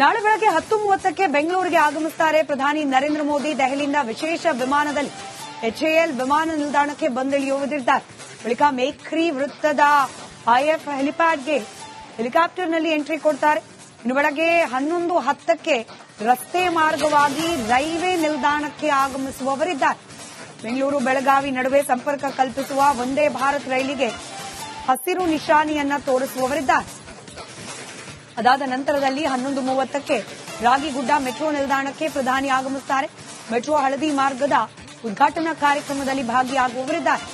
ನಾಳೆ ಬೆಳಗ್ಗೆ ಹತ್ತು ಮೂವತ್ತಕ್ಕೆ ಬೆಂಗಳೂರಿಗೆ ಆಗಮಿಸುತ್ತಾರೆ ಪ್ರಧಾನಿ ನರೇಂದ್ರ ಮೋದಿ. ದೆಹಲಿಯಿಂದ ವಿಶೇಷ ವಿಮಾನದಲ್ಲಿ ಎಚ್ಎಎಲ್ ವಿಮಾನ ನಿಲ್ದಾಣಕ್ಕೆ ಬಂದಿಳಿಯುವುದಿದ್ದಾರೆ ಬಳಿಕ ಮೇಖ್ರಿ ವೃತ್ತದ ಐಎಫ್ ಹೆಲಿಪ್ಯಾಡ್ಗೆ ಹೆಲಿಕಾಪ್ಟರ್ನಲ್ಲಿ ಎಂಟ್ರಿ ಕೊಡ್ತಾರೆ. ಇನ್ನು ಬೆಳಗ್ಗೆ ಹನ್ನೊಂದು ಹತ್ತಕ್ಕೆ ರಸ್ತೆ ಮಾರ್ಗವಾಗಿ ರೈಲ್ವೆ ನಿಲ್ದಾಣಕ್ಕೆ ಆಗಮಿಸುವವರಿದ್ದಾರೆ. ಬೆಂಗಳೂರು ಬೆಳಗಾವಿ ನಡುವೆ ಸಂಪರ್ಕ ಕಲ್ಪಿಸುವ ವಂದೇ ಭಾರತ್ ರೈಲಿಗೆ ಹಸಿರು ನಿಶಾನೆಯನ್ನ ತೋರಿಸುವವರಿದ್ದಾರೆ. ಅದಾದ ನಂತರದಲ್ಲಿ ಹನ್ನೊಂದು ಮೂವತ್ತಕ್ಕೆ ರಾಗಿಗುಡ್ಡ ಮೆಟ್ರೋ ನಿಲ್ದಾಣಕ್ಕೆ ಪ್ರಧಾನಿ ಆಗಮಿಸುತ್ತಾರೆ. ಮೆಟ್ರೋ ಹಳದಿ ಮಾರ್ಗದ ಉದ್ಘಾಟನಾ ಕಾರ್ಯಕ್ರಮದಲ್ಲಿ ಭಾಗಿಯಾಗುವವರಿದ್ದಾರೆ.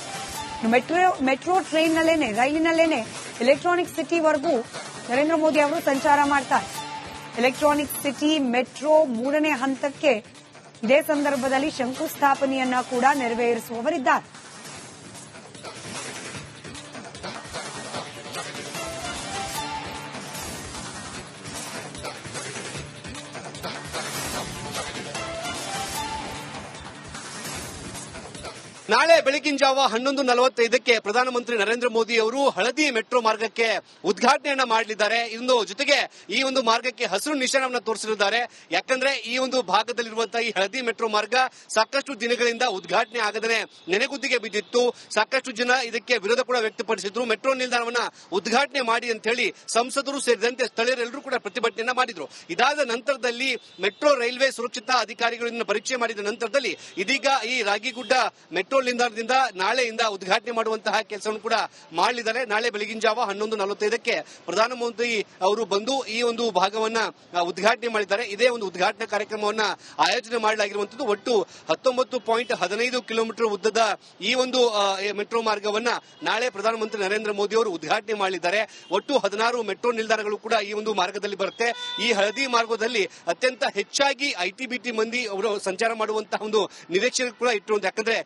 ಮೆಟ್ರೋ ಮೆಟ್ರೋ ಟ್ರೈನ್ನಲ್ಲೇನೆ, ರೈಲಿನಲ್ಲೇನೆ ಎಲೆಕ್ಟ್ರಾನಿಕ್ ಸಿಟಿವರೆಗೂ ನರೇಂದ್ರ ಮೋದಿ ಅವರು ಸಂಚಾರ ಮಾಡ್ತಾರೆ. ಎಲೆಕ್ಟ್ರಾನಿಕ್ ಸಿಟಿ ಮೆಟ್ರೋ ಮೂರನೇ ಹಂತಕ್ಕೆ ಇದೇ ಸಂದರ್ಭದಲ್ಲಿ ಶಂಕುಸ್ಥಾಪನೆಯನ್ನ ಕೂಡ ನೆರವೇರಿಸುವವರಿದ್ದಾರೆ. ನಾಳೆ ಬೆಳಗಿನ ಜಾವ ಹನ್ನೊಂದು ನಲವತ್ತೈದಕ್ಕೆ ಪ್ರಧಾನಮಂತ್ರಿ ನರೇಂದ್ರ ಮೋದಿ ಅವರು ಹಳದಿ ಮೆಟ್ರೋ ಮಾರ್ಗಕ್ಕೆ ಉದ್ಘಾಟನೆಯನ್ನ ಮಾಡಲಿದ್ದಾರೆ. ಇಂದು ಜೊತೆಗೆ ಈ ಒಂದು ಮಾರ್ಗಕ್ಕೆ ಹಸಿರು ನಿಶಾನವನ್ನು ತೋರಿಸಲಿದ್ದಾರೆ ಯಾಕಂದ್ರೆ ಈ ಒಂದು ಭಾಗದಲ್ಲಿರುವಂತಹ ಈ ಹಳದಿ ಮೆಟ್ರೋ ಮಾರ್ಗ ಸಾಕಷ್ಟು ದಿನಗಳಿಂದ ಉದ್ಘಾಟನೆ ಆಗದೇ ನೆನೆಗುದ್ದಿಗೆ ಬಿದ್ದಿತ್ತು. ಸಾಕಷ್ಟು ಜನ ಇದಕ್ಕೆ ವಿರೋಧ ಕೂಡ ವ್ಯಕ್ತಪಡಿಸಿದ್ರು. ಮೆಟ್ರೋ ನಿಲ್ದಾಣವನ್ನ ಉದ್ಘಾಟನೆ ಮಾಡಿ ಅಂತ ಹೇಳಿ ಸಂಸದರು ಸೇರಿದಂತೆ ಸ್ಥಳೀಯರೆಲ್ಲರೂ ಕೂಡ ಪ್ರತಿಭಟನೆಯನ್ನ ಮಾಡಿದ್ರು. ಇದಾದ ನಂತರದಲ್ಲಿ ಮೆಟ್ರೋ ರೈಲ್ವೆ ಸುರಕ್ಷತಾ ಅಧಿಕಾರಿಗಳಿಂದ ಪರೀಕ್ಷೆ ಮಾಡಿದ ನಂತರದಲ್ಲಿ ಇದೀಗ ಈ ರಾಗಿಗುಡ್ಡ ಮೆಟ್ರೋ ನಿಲ್ದಾಣದಿಂದ ನಾಳೆಯಿಂದ ಉದ್ಘಾಟನೆ ಮಾಡುವಂತಹ ಕೆಲಸವನ್ನು ಕೂಡ ಮಾಡಲಿದ್ದಾರೆ. ನಾಳೆ ಬೆಳಗಿನ ಜಾವ ಹನ್ನೊಂದು ನಲವತ್ತೈದಕ್ಕೆ ಪ್ರಧಾನಮಂತ್ರಿ ಅವರು ಬಂದು ಈ ಒಂದು ಭಾಗವನ್ನ ಉದ್ಘಾಟನೆ ಮಾಡಿದ್ದಾರೆ. ಇದೇ ಒಂದು ಉದ್ಘಾಟನಾ ಕಾರ್ಯಕ್ರಮವನ್ನ ಆಯೋಜನೆ ಮಾಡಲಾಗಿರುವಂತದ್ದು ಒಟ್ಟು ಹತ್ತೊಂಬತ್ತು ಪಾಯಿಂಟ್ ಹದಿನೈದು ಕಿಲೋಮೀಟರ್ ಉದ್ದದ ಈ ಒಂದು ಮೆಟ್ರೋ ಮಾರ್ಗವನ್ನ ನಾಳೆ ಪ್ರಧಾನಮಂತ್ರಿ ನರೇಂದ್ರ ಮೋದಿ ಅವರು ಉದ್ಘಾಟನೆ ಮಾಡಲಿದ್ದಾರೆ ಒಟ್ಟು ಹದಿನಾರು ಮೆಟ್ರೋ ನಿಲ್ದಾಣಗಳು ಕೂಡ ಈ ಒಂದು ಮಾರ್ಗದಲ್ಲಿ ಬರುತ್ತೆ. ಈ ಹಳದಿ ಮಾರ್ಗದಲ್ಲಿ ಅತ್ಯಂತ ಹೆಚ್ಚಾಗಿ ಐಟಿ ಬಿಟಿ ಮಂದಿ ಅವರು ಸಂಚಾರ ಮಾಡುವಂತಹ ಒಂದು ನಿರೀಕ್ಷೆ ಕೂಡ ಇಟ್ಟಿರುವಂತ ಯಾಕಂದ್ರೆ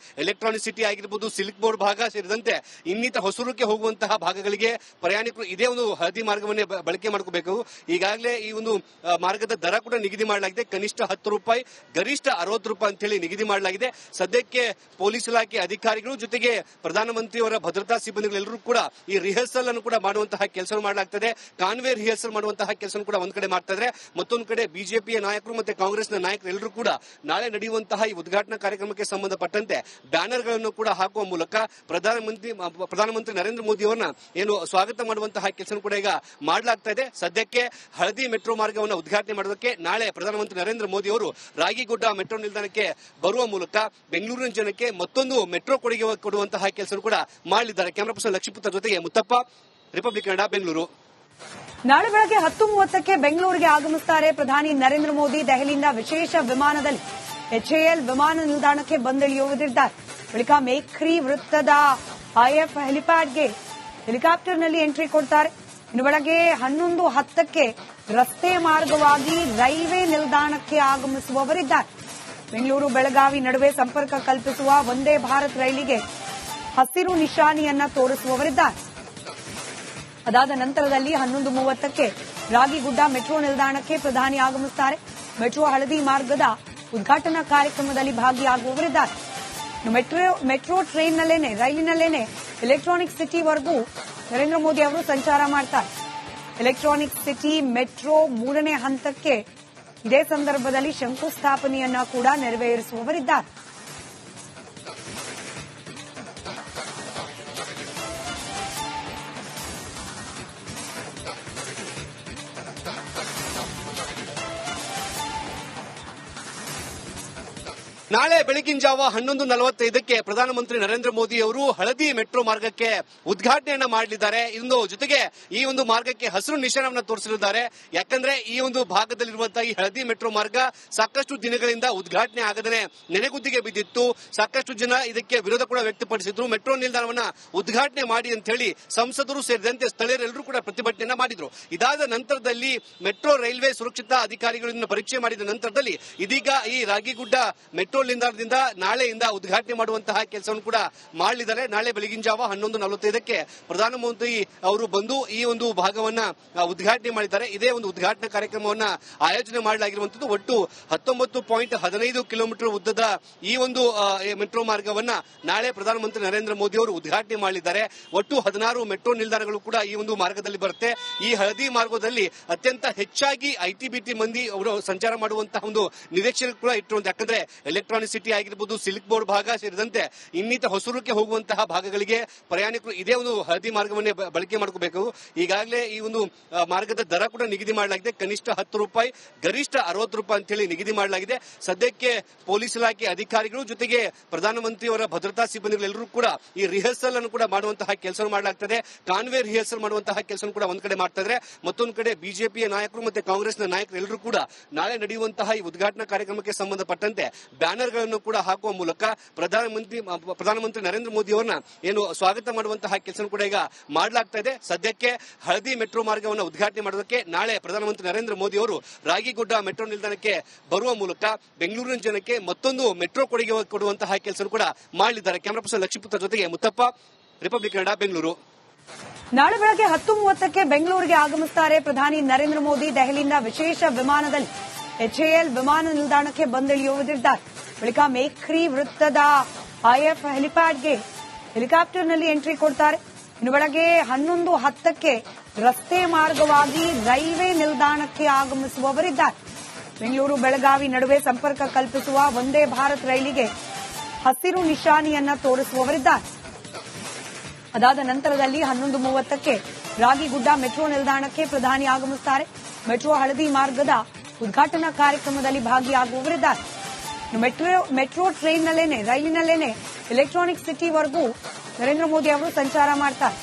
ಎಲೆಕ್ಟ್ರಾನಿಕ್ ಸಿಟಿ ಆಗಿರ್ಬೋದು ಸಿಲ್ಕ್ ಬೋರ್ಡ್ ಭಾಗ ಸೇರಿದಂತೆ ಇನ್ನಿತರ ಹೊಸೂರಕ್ಕೆ ಹೋಗುವಂತಹ ಭಾಗಗಳಿಗೆ ಪ್ರಯಾಣಿಕರು ಇದೇ ಒಂದು ಹಳದಿ ಮಾರ್ಗವನ್ನೇ ಬಳಕೆ ಮಾಡ್ಕೋಬೇಕು. ಈಗಾಗಲೇ ಈ ಒಂದು ಮಾರ್ಗದ ದರ ಕೂಡ ನಿಗದಿ ಮಾಡಲಾಗಿದೆ. ಕನಿಷ್ಠ ಹತ್ತು ರೂಪಾಯಿ, ಗರಿಷ್ಠ ಅರವತ್ತು ರೂಪಾಯಿ ಅಂತ ಹೇಳಿ ನಿಗದಿ ಮಾಡಲಾಗಿದೆ. ಸದ್ಯಕ್ಕೆ ಪೊಲೀಸ್ ಇಲಾಖೆ ಅಧಿಕಾರಿಗಳು ಜೊತೆಗೆ ಪ್ರಧಾನಮಂತ್ರಿಯವರ ಭದ್ರತಾ ಸಿಬ್ಬಂದಿಗಳೆಲ್ಲರೂ ಕೂಡ ಈ ರಿಹರ್ಸಲ್ ಅನ್ನು ಕೂಡ ಮಾಡುವಂತಹ ಕೆಲಸ ಮಾಡಲಾಗ್ತದೆ. ಕಾನ್ವೆ ರಿಹರ್ಸಲ್ ಮಾಡುವಂತಹ ಕೆಲಸ ಕೂಡ ಒಂದ್ ಕಡೆ ಮಾಡ್ತಾ ಇದ್ದಾರೆ ಮತ್ತೊಂದು ಕಡೆ ಬಿಜೆಪಿಯ ನಾಯಕರು ಮತ್ತೆ ಕಾಂಗ್ರೆಸ್ನ ನಾಯಕರು ಎಲ್ಲರೂ ಕೂಡ ನಾಳೆ ನಡೆಯುವಂತಹ ಈ ಉದ್ಘಾಟನಾ ಕಾರ್ಯಕ್ರಮಕ್ಕೆ ಸಂಬಂಧಪಟ್ಟಂತೆ ಬ್ಯಾನರ್ ಗಳನ್ನು ಕೂಡ ಹಾಕುವ ಮೂಲಕ ಪ್ರಧಾನಮಂತ್ರಿ ಪ್ರಧಾನಮಂತ್ರಿ ನರೇಂದ್ರ ಮೋದಿ ಅವರನ್ನ ಏನು ಸ್ವಾಗತ ಮಾಡುವಂತಹ ಕೆಲಸ ಕೂಡ ಈಗ ಮಾಡಲಾಗ್ತಾ ಇದೆ. ಸದ್ಯಕ್ಕೆ ಹಳದಿ ಮೆಟ್ರೋ ಮಾರ್ಗವನ್ನು ಉದ್ಘಾಟನೆ ಮಾಡೋದಕ್ಕೆ ನಾಳೆ ಪ್ರಧಾನಮಂತ್ರಿ ನರೇಂದ್ರ ಮೋದಿ ಅವರು ರಾಗಿಗುಡ್ಡ ಮೆಟ್ರೋ ನಿಲ್ದಾಣಕ್ಕೆ ಬರುವ ಮೂಲಕ ಬೆಂಗಳೂರಿನ ಜನಕ್ಕೆ ಮತ್ತೊಂದು ಮೆಟ್ರೋ ಕೊಡುಗೆ ಕೊಡುವಂತಹ ಕೆಲಸ ಕೂಡ ಮಾಡಲಿದ್ದಾರೆ. ಕ್ಯಾಮರಾ ಪರ್ಸನ್ ಲಕ್ಷ್ಮೀಪುತ್ರ ಜೊತೆಗೆ ಮುತ್ತಪ್ಪ, ರಿಪಬ್ಲಿಕ್ ಕನ್ನಡ, ಬೆಂಗಳೂರು. ನಾಳೆ ಬೆಳಗ್ಗೆ ಹತ್ತು ಮೂವತ್ತಕ್ಕೆ ಬೆಂಗಳೂರಿಗೆ ಆಗಮಿಸುತ್ತಾರೆ ಪ್ರಧಾನಿ ನರೇಂದ್ರ ಮೋದಿ ದೆಹಲಿಯಿಂದ ವಿಶೇಷ ವಿಮಾನದಲ್ಲಿ. ಎಚ್ಎಎಲ್ ವಿಮಾನ ನಿಲ್ದಾಣಕ್ಕೆ ಬಂದಿಳಿಯುವುದಿದ್ದಾರೆ ಬಳಿಕ ಮೇಖ್ರಿ ವೃತ್ತದ ಐಎಫ್ ಹೆಲಿಪ್ಯಾಡ್ಗೆ ಹೆಲಿಕಾಪ್ಟರ್ನಲ್ಲಿ ಎಂಟ್ರಿ ಕೊಡ್ತಾರೆ. ಇನ್ನು ಬೆಳಗ್ಗೆ ಹನ್ನೊಂದು ಹತ್ತಕ್ಕೆ ರಸ್ತೆ ಮಾರ್ಗವಾಗಿ ರೈಲ್ವೆ ನಿಲ್ದಾಣಕ್ಕೆ ಆಗಮಿಸುವವರಿದ್ದಾರೆ. ಬೆಂಗಳೂರು ಬೆಳಗಾವಿ ನಡುವೆ ಸಂಪರ್ಕ ಕಲ್ಪಿಸುವ ವಂದೇ ಭಾರತ್ ರೈಲಿಗೆ ಹಸಿರು ನಿಶಾನಿಯನ್ನ ತೋರಿಸುವವರಿದ್ದಾರೆ. ಅದಾದ ನಂತರದಲ್ಲಿ ಹನ್ನೊಂದು ಮೂವತ್ತಕ್ಕೆ ರಾಗಿಗುಡ್ಡ ಮೆಟ್ರೋ ನಿಲ್ದಾಣಕ್ಕೆ ಪ್ರಧಾನಿ ಆಗಮಿಸುತ್ತಾರೆ ಮೆಟ್ರೋ ಹಳದಿ ಮಾರ್ಗದ ಉದ್ಘಾಟನಾ ಕಾರ್ಯಕ್ರಮದಲ್ಲಿ ಭಾಗಿಯಾಗುವವರಿದ್ದಾರೆ. ಮೆಟ್ರೋ ಮೆಟ್ರೋ ಟ್ರೈನ್ನಲ್ಲೇನೆ, ರೈಲಿನಲ್ಲೇನೆ ಎಲೆಕ್ಟ್ರಾನಿಕ್ ಸಿಟಿವರೆಗೂ ನರೇಂದ್ರ ಮೋದಿ ಅವರು ಸಂಚಾರ ಮಾಡ್ತಾರೆ. ಎಲೆಕ್ಟ್ರಾನಿಕ್ ಸಿಟಿ ಮೆಟ್ರೋ ಮೂರನೇ ಹಂತಕ್ಕೆ ಇದೇ ಸಂದರ್ಭದಲ್ಲಿ ಶಂಕುಸ್ಥಾಪನೆಯನ್ನ ಕೂಡ ನೆರವೇರಿಸುವವರಿದ್ದಾರೆ. ನಾಳೆ ಬೆಳಗಿನ ಜಾವ ಹನ್ನೊಂದು ನಲವತ್ತೈದಕ್ಕೆ ಪ್ರಧಾನಮಂತ್ರಿ ನರೇಂದ್ರ ಮೋದಿ ಅವರು ಹಳದಿ ಮೆಟ್ರೋ ಮಾರ್ಗಕ್ಕೆ ಉದ್ಘಾಟನೆಯನ್ನ ಮಾಡಲಿದ್ದಾರೆ. ಇಂದು ಜೊತೆಗೆ ಈ ಒಂದು ಮಾರ್ಗಕ್ಕೆ ಹಸಿರು ನಿಶಾನವನ್ನು ತೋರಿಸಲಿದ್ದಾರೆ. ಯಾಕಂದ್ರೆ ಈ ಒಂದು ಭಾಗದಲ್ಲಿರುವಂತಹ ಈ ಹಳದಿ ಮೆಟ್ರೋ ಮಾರ್ಗ ಸಾಕಷ್ಟು ದಿನಗಳಿಂದ ಉದ್ಘಾಟನೆ ಆಗದೇ ನೆನೆಗುದ್ದಿಗೆ ಬಿದ್ದಿತ್ತು. ಸಾಕಷ್ಟು ಜನ ಇದಕ್ಕೆ ವಿರೋಧ ಕೂಡ ವ್ಯಕ್ತಪಡಿಸಿದ್ರು. ಮೆಟ್ರೋ ನಿಲ್ದಾಣವನ್ನ ಉದ್ಘಾಟನೆ ಮಾಡಿ ಅಂತ ಹೇಳಿ ಸಂಸದರು ಸೇರಿದಂತೆ ಸ್ಥಳೀಯರೆಲ್ಲರೂ ಕೂಡ ಪ್ರತಿಭಟನೆಯನ್ನ ಮಾಡಿದ್ರು. ಇದಾದ ನಂತರದಲ್ಲಿ ಮೆಟ್ರೋ ರೈಲ್ವೆ ಸುರಕ್ಷತಾ ಅಧಿಕಾರಿಗಳಿಂದ ಪರೀಕ್ಷೆ ಮಾಡಿದ ನಂತರದಲ್ಲಿ ಇದೀಗ ಈ ರಾಗಿಗುಡ್ಡ ಮೆಟ್ರೋ ನಿಲ್ದಾಣದಿಂದ ನಾಳೆಯಿಂದ ಉದ್ಘಾಟನೆ ಮಾಡುವಂತಹ ಕೆಲಸವನ್ನು ಕೂಡ ಮಾಡಲಿದ್ದಾರೆ. ನಾಳೆ ಬೆಳಗಿನ ಜಾವ ಹನ್ನೊಂದು ನಲವತ್ತೈದಕ್ಕೆ ಪ್ರಧಾನಮಂತ್ರಿ ಅವರು ಬಂದು ಈ ಒಂದು ಭಾಗವನ್ನ ಉದ್ಘಾಟನೆ ಮಾಡಿದ್ದಾರೆ. ಇದೇ ಒಂದು ಉದ್ಘಾಟನಾ ಕಾರ್ಯಕ್ರಮವನ್ನ ಆಯೋಜನೆ ಮಾಡಲಾಗಿರುವಂತದ್ದು ಒಟ್ಟು ಹತ್ತೊಂಬತ್ತು ಪಾಯಿಂಟ್ ಹದಿನೈದು ಕಿಲೋಮೀಟರ್ ಉದ್ದದ ಈ ಒಂದು ಮೆಟ್ರೋ ಮಾರ್ಗವನ್ನ ನಾಳೆ ಪ್ರಧಾನಮಂತ್ರಿ ನರೇಂದ್ರ ಮೋದಿ ಅವರು ಉದ್ಘಾಟನೆ ಮಾಡಲಿದ್ದಾರೆ ಒಟ್ಟು ಹದಿನಾರು ಮೆಟ್ರೋ ನಿಲ್ದಾಣಗಳು ಕೂಡ ಈ ಒಂದು ಮಾರ್ಗದಲ್ಲಿ ಬರುತ್ತೆ. ಈ ಹಳದಿ ಮಾರ್ಗದಲ್ಲಿ ಅತ್ಯಂತ ಹೆಚ್ಚಾಗಿ ಐಟಿ ಬಿಟಿ ಮಂದಿ ಅವರು ಸಂಚಾರ ಮಾಡುವಂತಹ ಒಂದು ನಿರೀಕ್ಷೆ ಕೂಡ ಇಟ್ಟಿರುವಂತ ಯಾಕಂದ್ರೆ ಎಲೆಕ್ಟ್ರಾನಿಕ್ ಸಿಟಿ ಆಗಿರ್ಬೋದು ಸಿಲ್ಕ್ ಬೋರ್ಡ್ ಭಾಗ ಸೇರಿದಂತೆ ಇನ್ನಿತರ ಹೊಸೂರಕ್ಕೆ ಹೋಗುವಂತಹ ಭಾಗಗಳಿಗೆ ಪ್ರಯಾಣಿಕರು ಇದೇ ಒಂದು ಹಳದಿ ಮಾರ್ಗವನ್ನೇ ಬಳಕೆ ಮಾಡ್ಕೋಬೇಕು. ಈಗಾಗಲೇ ಈ ಒಂದು ಮಾರ್ಗದ ದರ ಕೂಡ ನಿಗದಿ ಮಾಡಲಾಗಿದೆ. ಕನಿಷ್ಠ ಹತ್ತು ರೂಪಾಯಿ, ಗರಿಷ್ಠ ಅರವತ್ತು ರೂಪಾಯಿ ಅಂತೇಳಿ ನಿಗದಿ ಮಾಡಲಾಗಿದೆ. ಸದ್ಯಕ್ಕೆ ಪೊಲೀಸ್ ಇಲಾಖೆ ಅಧಿಕಾರಿಗಳು ಜೊತೆಗೆ ಪ್ರಧಾನಮಂತ್ರಿಯವರ ಭದ್ರತಾ ಸಿಬ್ಬಂದಿಗಳೆಲ್ಲರೂ ಕೂಡ ಈ ರಿಹರ್ಸಲ್ ಅನ್ನು ಕೂಡ ಮಾಡುವಂತಹ ಕೆಲಸ ಮಾಡಲಾಗ್ತದೆ. ಕಾನ್ವೆ ರಿಹರ್ಸಲ್ ಮಾಡುವಂತಹ ಕೆಲಸ ಕೂಡ ಒಂದ್ ಕಡೆ ಮಾಡ್ತಾ ಮತ್ತೊಂದು ಕಡೆ ಬಿಜೆಪಿಯ ನಾಯಕರು ಮತ್ತೆ ಕಾಂಗ್ರೆಸ್ನ ನಾಯಕರು ಎಲ್ಲರೂ ಕೂಡ ನಾಳೆ ನಡೆಯುವಂತಹ ಈ ಉದ್ಘಾಟನಾ ಕಾರ್ಯಕ್ರಮಕ್ಕೆ ಸಂಬಂಧಪಟ್ಟಂತೆ ಬ್ಯಾನರ್ಗಳನ್ನು ಕೂಡ ಹಾಕುವ ಮೂಲಕ ಪ್ರಧಾನಮಂತ್ರಿ ಪ್ರಧಾನಮಂತ್ರಿ ನರೇಂದ್ರ ಮೋದಿ ಅವರನ್ನ ಏನು ಸ್ವಾಗತ ಮಾಡುವಂತಹ ಕೆಲಸ ಕೂಡ ಈಗ ಮಾಡಲಾಗ್ತಾ ಇದೆ. ಸದ್ಯಕ್ಕೆ ಹಳದಿ ಮೆಟ್ರೋ ಮಾರ್ಗವನ್ನು ಉದ್ಘಾಟನೆ ಮಾಡೋದಕ್ಕೆ ನಾಳೆ ಪ್ರಧಾನಮಂತ್ರಿ ನರೇಂದ್ರ ಮೋದಿ ಅವರು ರಾಗಿಗುಡ್ಡ ಮೆಟ್ರೋ ನಿಲ್ದಾಣಕ್ಕೆ ಬರುವ ಮೂಲಕ ಬೆಂಗಳೂರಿನ ಜನಕ್ಕೆ ಮತ್ತೊಂದು ಮೆಟ್ರೋ ಕೊಡುಗೆ ಕೊಡುವಂತಹ ಕೆಲಸ ಕೂಡ ಮಾಡಲಿದ್ದಾರೆ. ಕ್ಯಾಮರಾ ಪರ್ಸನ್ ಲಕ್ಷ್ಮೀಪುತ್ರ ಜೊತೆಗೆ ಮುತ್ತಪ್ಪ, ರಿಪಬ್ಲಿಕ್ ಕನ್ನಡ, ಬೆಂಗಳೂರು. ನಾಳೆ ಬೆಳಗ್ಗೆ ಹತ್ತು ಮೂವತ್ತಕ್ಕೆ ಬೆಂಗಳೂರಿಗೆ ಆಗಮಿಸುತ್ತಾರೆ ಪ್ರಧಾನಿ ನರೇಂದ್ರ ಮೋದಿ ದೆಹಲಿಯಿಂದ ವಿಶೇಷ ವಿಮಾನದಲ್ಲಿ. ಎಚ್ಎಎಲ್ ವಿಮಾನ ನಿಲ್ದಾಣಕ್ಕೆ ಬಂದಿಳಿಯುವುದಿದ್ದಾರೆ ಬಳಿಕ ಮೇಖ್ರಿ ವೃತ್ತದ ಐಎಫ್ ಹೆಲಿಪ್ಯಾಡ್ಗೆ ಹೆಲಿಕಾಪ್ಟರ್ನಲ್ಲಿ ಎಂಟ್ರಿ ಕೊಡ್ತಾರೆ. ಇನ್ನು ಬೆಳಗ್ಗೆ ಹನ್ನೊಂದು ಹತ್ತಕ್ಕೆ ರಸ್ತೆ ಮಾರ್ಗವಾಗಿ ರೈಲ್ವೆ ನಿಲ್ದಾಣಕ್ಕೆ ಆಗಮಿಸುವವರಿದ್ದಾರೆ. ಬೆಂಗಳೂರು ಬೆಳಗಾವಿ ನಡುವೆ ಸಂಪರ್ಕ ಕಲ್ಪಿಸುವ ವಂದೇ ಭಾರತ್ ರೈಲಿಗೆ ಹಸಿರು ನಿಶಾನಿಯನ್ನ ತೋರಿಸುವವರಿದ್ದಾರೆ. ಅದಾದ ನಂತರದಲ್ಲಿ ಹನ್ನೊಂದು ಮೂವತ್ತಕ್ಕೆ ರಾಗಿಗುಡ್ಡ ಮೆಟ್ರೋ ನಿಲ್ದಾಣಕ್ಕೆ ಪ್ರಧಾನಿ ಆಗಮಿಸುತ್ತಾರೆ ಮೆಟ್ರೋ ಹಳದಿ ಮಾರ್ಗದ ಉದ್ಘಾಟನಾ ಕಾರ್ಯಕ್ರಮದಲ್ಲಿ ಭಾಗಿಯಾಗುವವರಿದ್ದಾರೆ. ಮೆಟ್ರೋ ಮೆಟ್ರೋ ಟ್ರೈನ್ನಲ್ಲೇನೆ, ರೈಲಿನಲ್ಲೇನೆ ಎಲೆಕ್ಟ್ರಾನಿಕ್ ಸಿಟಿವರೆಗೂ ನರೇಂದ್ರ ಮೋದಿ ಅವರು ಸಂಚಾರ ಮಾಡ್ತಾರೆ.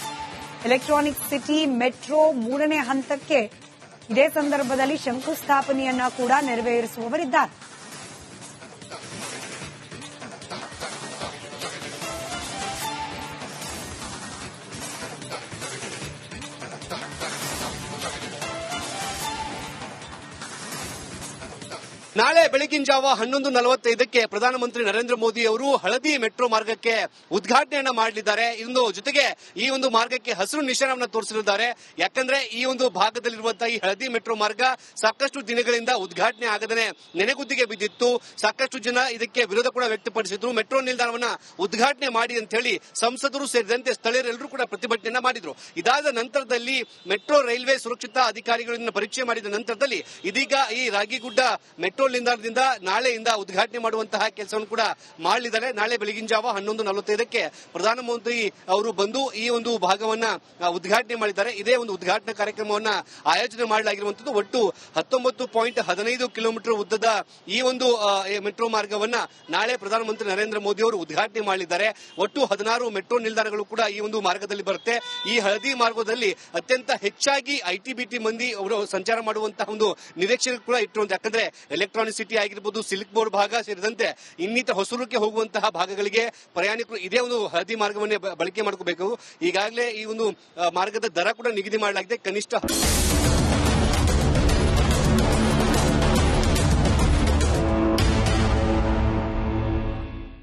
ಎಲೆಕ್ಟ್ರಾನಿಕ್ ಸಿಟಿ ಮೆಟ್ರೋ ಮೂರನೇ ಹಂತಕ್ಕೆ ಇದೇ ಸಂದರ್ಭದಲ್ಲಿ ಶಂಕುಸ್ಥಾಪನೆಯನ್ನ ಕೂಡ ನೆರವೇರಿಸುವವರಿದ್ದಾರೆ. ನಾಳೆ ಬೆಳಗಿನ ಜಾವ ಹನ್ನೊಂದು ನಲವತ್ತೈದಕ್ಕೆ ಪ್ರಧಾನಮಂತ್ರಿ ನರೇಂದ್ರ ಮೋದಿ ಅವರು ಹಳದಿ ಮೆಟ್ರೋ ಮಾರ್ಗಕ್ಕೆ ಉದ್ಘಾಟನೆಯನ್ನ ಮಾಡಲಿದ್ದಾರೆ. ಇಂದು ಜೊತೆಗೆ ಈ ಒಂದು ಮಾರ್ಗಕ್ಕೆ ಹಸಿರು ನಿಶಾನವನ್ನ ತೋರಿಸಲಿದ್ದಾರೆ ಯಾಕಂದ್ರೆ ಈ ಒಂದು ಭಾಗದಲ್ಲಿರುವಂತಹ ಈ ಹಳದಿ ಮೆಟ್ರೋ ಮಾರ್ಗ ಸಾಕಷ್ಟು ದಿನಗಳಿಂದ ಉದ್ಘಾಟನೆ ಆಗದೇ ನೆನೆಗುದ್ದಿಗೆ ಬಿದ್ದಿತ್ತು. ಸಾಕಷ್ಟು ಜನ ಇದಕ್ಕೆ ವಿರೋಧ ಕೂಡ ವ್ಯಕ್ತಪಡಿಸಿದ್ರು. ಮೆಟ್ರೋ ನಿಲ್ದಾಣವನ್ನ ಉದ್ಘಾಟನೆ ಮಾಡಿ ಅಂತ ಹೇಳಿ ಸಂಸದರು ಸೇರಿದಂತೆ ಸ್ಥಳೀಯರೆಲ್ಲರೂ ಕೂಡ ಪ್ರತಿಭಟನೆಯನ್ನ ಮಾಡಿದ್ರು. ಇದಾದ ನಂತರದಲ್ಲಿ ಮೆಟ್ರೋ ರೈಲ್ವೆ ಸುರಕ್ಷತಾ ಅಧಿಕಾರಿಗಳನ್ನ ಪರಿಚಯ ಮಾಡಿದ ನಂತರದಲ್ಲಿ ಇದೀಗ ಈ ರಾಗಿಗುಡ್ಡ ಮೆಟ್ರೋ ನಿಲ್ದಾಣದಿಂದ ನಾಳೆಯಿಂದ ಉದ್ಘಾಟನೆ ಮಾಡುವಂತಹ ಕೆಲಸವನ್ನು ಕೂಡ ಮಾಡಲಿದ್ದಾರೆ. ನಾಳೆ ಬೆಳಗಿನ ಜಾವ ಹನ್ನೊಂದು ನಲವತ್ತೈದಕ್ಕೆ ಪ್ರಧಾನಮಂತ್ರಿ ಅವರು ಬಂದು ಈ ಒಂದು ಭಾಗವನ್ನ ಉದ್ಘಾಟನೆ ಮಾಡಿದ್ದಾರೆ. ಇದೇ ಒಂದು ಉದ್ಘಾಟನಾ ಕಾರ್ಯಕ್ರಮವನ್ನ ಆಯೋಜನೆ ಮಾಡಲಾಗಿರುವಂತದ್ದು ಒಟ್ಟು ಹತ್ತೊಂಬತ್ತು ಪಾಯಿಂಟ್ ಹದಿನೈದು ಕಿಲೋಮೀಟರ್ ಉದ್ದದ ಈ ಒಂದು ಮೆಟ್ರೋ ಮಾರ್ಗವನ್ನ ನಾಳೆ ಪ್ರಧಾನಮಂತ್ರಿ ನರೇಂದ್ರ ಮೋದಿ ಅವರು ಉದ್ಘಾಟನೆ ಮಾಡಲಿದ್ದಾರೆ ಒಟ್ಟು ಹದಿನಾರು ಮೆಟ್ರೋ ನಿಲ್ದಾಣಗಳು ಕೂಡ ಈ ಒಂದು ಮಾರ್ಗದಲ್ಲಿ ಬರುತ್ತೆ. ಈ ಹಳದಿ ಮಾರ್ಗದಲ್ಲಿ ಅತ್ಯಂತ ಹೆಚ್ಚಾಗಿ ಐಟಿ ಬಿಟಿ ಮಂದಿ ಅವರು ಸಂಚಾರ ಮಾಡುವಂತಹ ಒಂದು ನಿರೀಕ್ಷೆ ಕೂಡ ಇಟ್ಟಿರುವಂತ ಯಾಕಂದ್ರೆ ಎಲೆಕ್ಟ್ರಾನಿಕ್ ಸಿಟಿ ಆಗಿರ್ಬೋದು ಸಿಲ್ಕ್ ಬೋರ್ಡ್ ಭಾಗ ಸೇರಿದಂತೆ ಇನ್ನಿತರ ಹೊಸೂರಕ್ಕೆ ಹೋಗುವಂತಹ ಭಾಗಗಳಿಗೆ ಪ್ರಯಾಣಿಕರು ಇದೇ ಒಂದು ಹಳದಿ ಮಾರ್ಗವನ್ನೇ ಬಳಕೆ ಮಾಡ್ಕೋಬೇಕು. ಈಗಾಗಲೇ ಈ ಒಂದು ಮಾರ್ಗದ ದರ ಕೂಡ ನಿಗದಿ ಮಾಡಲಾಗಿದೆ. ಕನಿಷ್ಠ